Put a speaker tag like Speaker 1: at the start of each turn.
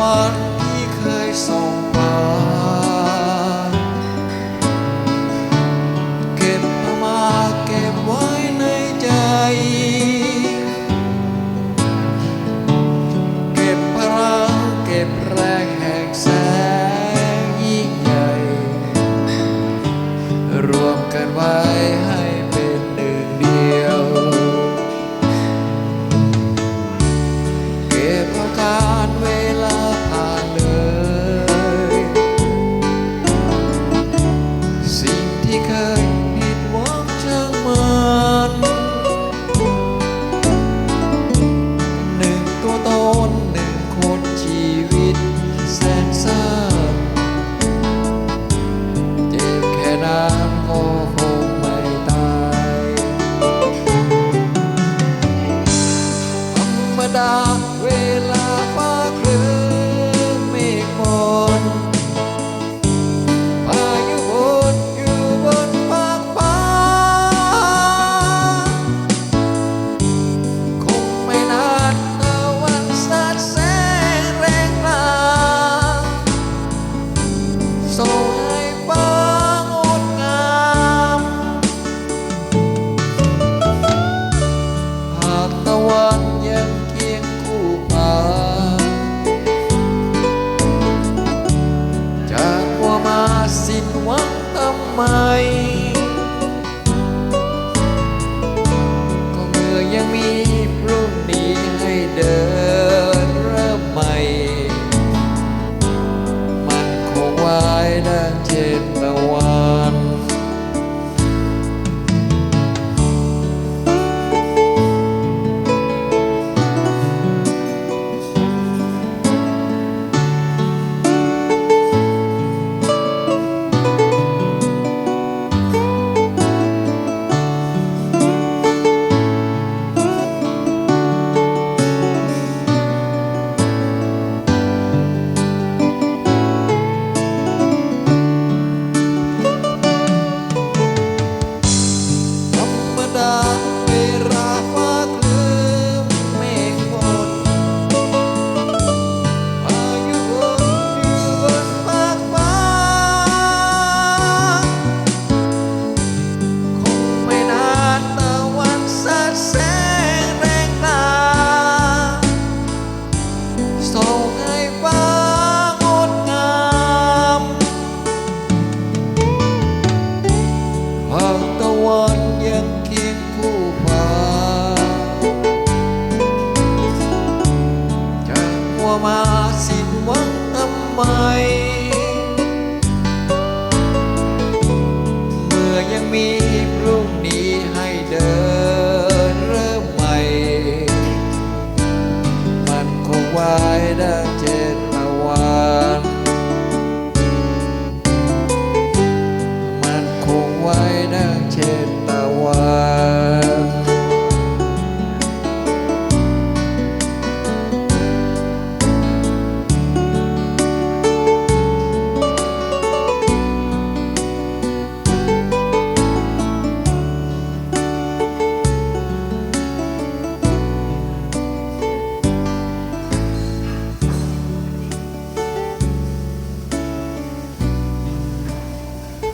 Speaker 1: one. ไหม วันยังเคียงคู่ฟ้าจะมัวมาสิ้นหวังทำไม เมื่อยังมี